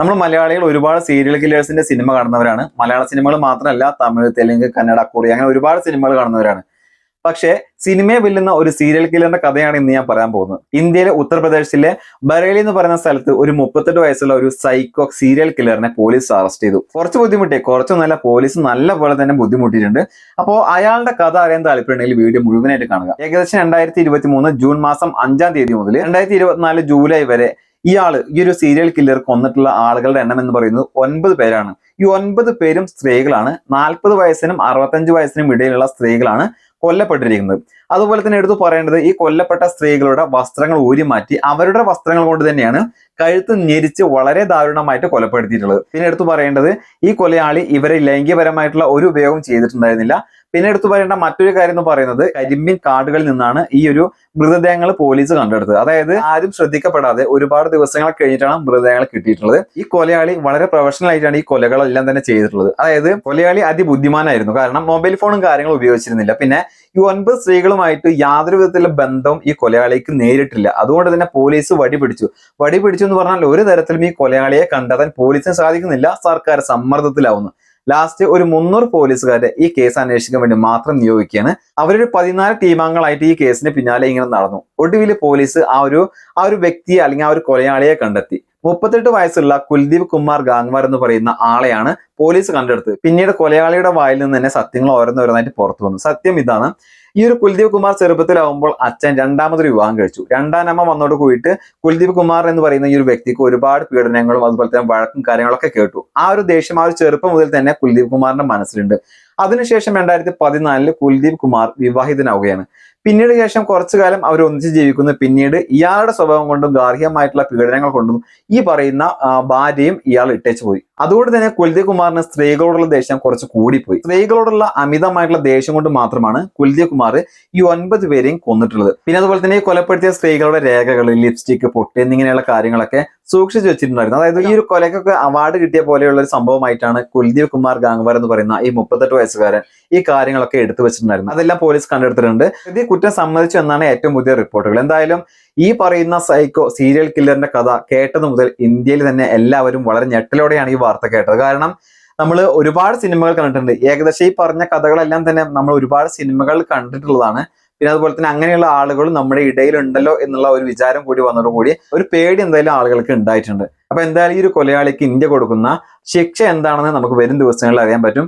നമ്മൾ മലയാളികൾ ഒരുപാട് സീരിയൽ കില്ലേഴ്സിന്റെ സിനിമ കാണുന്നവരാണ്. മലയാള സിനിമകൾ മാത്രമല്ല തമിഴ് തെലുങ്ക് കന്നഡ കൊറിയ അങ്ങനെ ഒരുപാട് സിനിമകൾ കാണുന്നവരാണ്. പക്ഷേ സിനിമയെ വെല്ലുന്ന ഒരു സീരിയൽ കില്ലറിന്റെ കഥയാണ് ഇന്ന് ഞാൻ പറയാൻ പോകുന്നത്. ഇന്ത്യയിലെ ഉത്തർപ്രദേശിലെ ബറേലി എന്ന് പറയുന്ന സ്ഥലത്ത് ഒരു മുപ്പത്തെട്ട് വയസ്സുള്ള ഒരു സൈക്കോ സീരിയൽ കില്ലറിനെ പോലീസ് അറസ്റ്റ് ചെയ്തു. കുറച്ച് ബുദ്ധിമുട്ടി കുറച്ചൊന്നല്ല പോലീസ് നല്ല പോലെ തന്നെ ബുദ്ധിമുട്ടിയിട്ടുണ്ട്. അപ്പോൾ അയാളുടെ കഥ അറിയാൻ താല്പര്യമുണ്ടെങ്കിൽ വീഡിയോ മുഴുവനായിട്ട് കാണുക. ഏകദേശം രണ്ടായിരത്തി ജൂൺ മാസം അഞ്ചാം തീയതി മുതൽ രണ്ടായിരത്തി ജൂലൈ വരെ ഇയാൾ ഈ ഒരു സീരിയൽ കില്ലർ കൊന്നിട്ടുള്ള ആളുകളുടെ എണ്ണം എന്ന് പറയുന്നത് ഒൻപത് പേരാണ്. ഈ ഒൻപത് പേരും സ്ത്രീകളാണ്. നാൽപ്പത് വയസ്സിനും അറുപത്തഞ്ച് വയസ്സിനും ഇടയിലുള്ള സ്ത്രീകളാണ് കൊല്ലപ്പെട്ടിരിക്കുന്നത്. അതുപോലെ തന്നെ എടുത്തു പറയേണ്ടത് ഈ കൊല്ലപ്പെട്ട സ്ത്രീകളുടെ വസ്ത്രങ്ങൾ ഊരിമാറ്റി അവരുടെ വസ്ത്രങ്ങൾ കൊണ്ട് തന്നെയാണ് കഴുത്ത് ഞെരിച്ച് വളരെ ദാരുണമായിട്ട് കൊലപ്പെടുത്തിയിട്ടുള്ളത്. പിന്നെ എടുത്തു പറയേണ്ടത് ഈ കൊലയാളി ഇവരെ ലൈംഗികപരമായിട്ടുള്ള ഒരു ഉപയോഗം ചെയ്തിട്ടുണ്ടായിരുന്നില്ല. പിന്നെ എടുത്തു പറയേണ്ട മറ്റൊരു കാര്യം എന്ന് പറയുന്നത് കരിമ്പിൻ കാടുകളിൽ നിന്നാണ് ഈ ഒരു മൃതദേഹങ്ങൾ പോലീസ് കണ്ടെടുത്തത്. അതായത് ആരും ശ്രദ്ധിക്കപ്പെടാതെ ഒരുപാട് ദിവസങ്ങൾ കഴിഞ്ഞിട്ടാണ് മൃതദേഹങ്ങൾ കിട്ടിയിട്ടുള്ളത്. ഈ കൊലയാളി വളരെ പ്രൊഫഷണൽ ആയിട്ടാണ് ഈ കൊലകളെല്ലാം തന്നെ ചെയ്തിട്ടുള്ളത്. അതായത് കൊലയാളി അതിബുദ്ധിമാനായിരുന്നു. കാരണം മൊബൈൽ ഫോണും കാര്യങ്ങളും ഉപയോഗിച്ചിരുന്നില്ല. പിന്നെ ഈ ഒൻപത് സ്ത്രീകളുമായിട്ട് യാതൊരു വിധത്തിലുള്ള ബന്ധം ഈ കൊലയാളിക്ക് നേരിട്ടില്ല. അതുകൊണ്ട് തന്നെ പോലീസ് വടി പിടിച്ചു. വടി പിടിച്ചു എന്ന് പറഞ്ഞാൽ ഒരു തരത്തിലും ഈ കൊലയാളിയെ കണ്ടെത്താൻ പോലീസിന് സാധിക്കുന്നില്ല. സർക്കാർ സമ്മർദ്ദത്തിലാവുന്നു. ലാസ്റ്റ് ഒരു മുന്നൂറ് പോലീസുകാരെ ഈ കേസ് അന്വേഷിക്കാൻ വേണ്ടി മാത്രം നിയോഗിക്കുകയാണ്. അവരൊരു പതിനാല് ടീമാംഗങ്ങളായിട്ട് ഈ കേസിന് പിന്നാലെ ഇങ്ങനെ നടന്നു. ഒടുവിൽ പോലീസ് ആ ഒരു ആ ഒരു വ്യക്തിയെ അല്ലെങ്കിൽ ആ ഒരു കൊലയാളിയെ കണ്ടെത്തി. മുപ്പത്തെട്ട് വയസ്സുള്ള കുൽദീപ് കുമാർ ഗാങ്വാർ എന്ന് പറയുന്ന ആളെയാണ് പോലീസ് കണ്ടെടുത്തത് പിന്നീട് കൊലയാളിയുടെ വായിൽ നിന്ന് തന്നെ സത്യങ്ങൾ ഓരോന്നോരോന്നായിട്ട് പുറത്തു വന്നു. സത്യം ഇതാണ്. ഈ ഒരു കുൽദീപ് കുമാർ ചെറുപ്പത്തിലാവുമ്പോൾ അച്ഛൻ രണ്ടാമതൊരു വിവാഹം കഴിച്ചു. രണ്ടാം അമ്മ വന്നോട് കൂടിയിട്ട് കുൽദീപ് കുമാർ എന്ന് പറയുന്ന ഈ ഒരു വ്യക്തിക്ക് ഒരുപാട് പീഡനങ്ങളും അതുപോലെ തന്നെ വഴക്കും കാര്യങ്ങളൊക്കെ കേട്ടു. ആ ഒരു ദേഷ്യം ആ ഒരു ചെറുപ്പം മുതൽ തന്നെ കുൽദീപ് കുമാറിന്റെ മനസ്സിലുണ്ട്. അതിനുശേഷം രണ്ടായിരത്തി പതിനാലിൽ കുൽദീപ് കുമാർ വിവാഹിതനാവുകയാണ്. പിന്നീട് ശേഷം കുറച്ചു കാലം അവർ ഒന്നിച്ച് ജീവിക്കുന്നു. പിന്നീട് ഇയാളുടെ സ്വഭാവം കൊണ്ടും ഗാർഹികമായിട്ടുള്ള പീഡനങ്ങൾ കൊണ്ടും ഈ പറയുന്ന ഭാര്യയും ഇയാൾ ഇട്ടേച്ചു പോയി. അതുകൊണ്ട് തന്നെ കുൽദീപ് കുമാറിന് സ്ത്രീകളോടുള്ള ദേഷ്യം കുറച്ച് കൂടിപ്പോയി. സ്ത്രീകളോടുള്ള അമിതമായിട്ടുള്ള ദേഷ്യം കൊണ്ട് മാത്രമാണ് കുൽദീപ് കുമാർ ഈ ഒൻപത് പേരെയും കൊന്നിട്ടുള്ളത്. പിന്നെ അതുപോലെ തന്നെ ഈ കൊലപ്പെടുത്തിയ സ്ത്രീകളുടെ രേഖകൾ ലിപ്സ്റ്റിക് പൊട്ട് എന്നിങ്ങനെയുള്ള കാര്യങ്ങളൊക്കെ സൂക്ഷിച്ചു വെച്ചിട്ടുണ്ടായിരുന്നു. അതായത് ഈ ഒരു കൊലക്കൊക്കെ അവാർഡ് കിട്ടിയ പോലെയുള്ള ഒരു സംഭവമായിട്ടാണ് കുൽദീപ് കുമാർ ഗാംഗ്വാർ എന്ന് പറയുന്ന ഈ മുപ്പത്തെട്ട് വയസ്സുകാരൻ ഈ കാര്യങ്ങളൊക്കെ എടുത്തു വെച്ചിട്ടുണ്ടായിരുന്നു അതെല്ലാം പോലീസ് കണ്ടെടുത്തിട്ടുണ്ട്. ഇത് കുറ്റം സമ്മതിച്ചു എന്നാണ് ഏറ്റവും പുതിയ റിപ്പോർട്ടുകൾ. എന്തായാലും ഈ പറയുന്ന സൈക്കോ സീരിയൽ കില്ലറിന്റെ കഥ കേട്ടത് മുതൽ ഇന്ത്യയിൽ തന്നെ എല്ലാവരും വളരെ ഞെട്ടലോടെയാണ് ഈ വാർത്ത കേട്ടത്. കാരണം നമ്മൾ ഒരുപാട് സിനിമകൾ കണ്ടിട്ടുണ്ട്. ഏകദേശം ഈ പറഞ്ഞ കഥകളെല്ലാം തന്നെ നമ്മൾ ഒരുപാട് സിനിമകൾ കണ്ടിട്ടുള്ളതാണ്. പിന്നെ അതുപോലെ തന്നെ അങ്ങനെയുള്ള ആളുകൾ നമ്മുടെ ഇടയിലുണ്ടല്ലോ എന്നുള്ള ഒരു വിചാരം കൂടി വന്നതോടുകൂടി ഒരു പേടി എന്തായാലും ആളുകൾക്ക് ഉണ്ടായിട്ടുണ്ട്. അപ്പൊ എന്തായാലും ഈ ഒരു കൊലയാളിക്ക് ഇന്ത്യ കൊടുക്കുന്ന ശിക്ഷ എന്താണെന്ന് നമുക്ക് വരും ദിവസങ്ങളിൽ അറിയാൻ പറ്റും.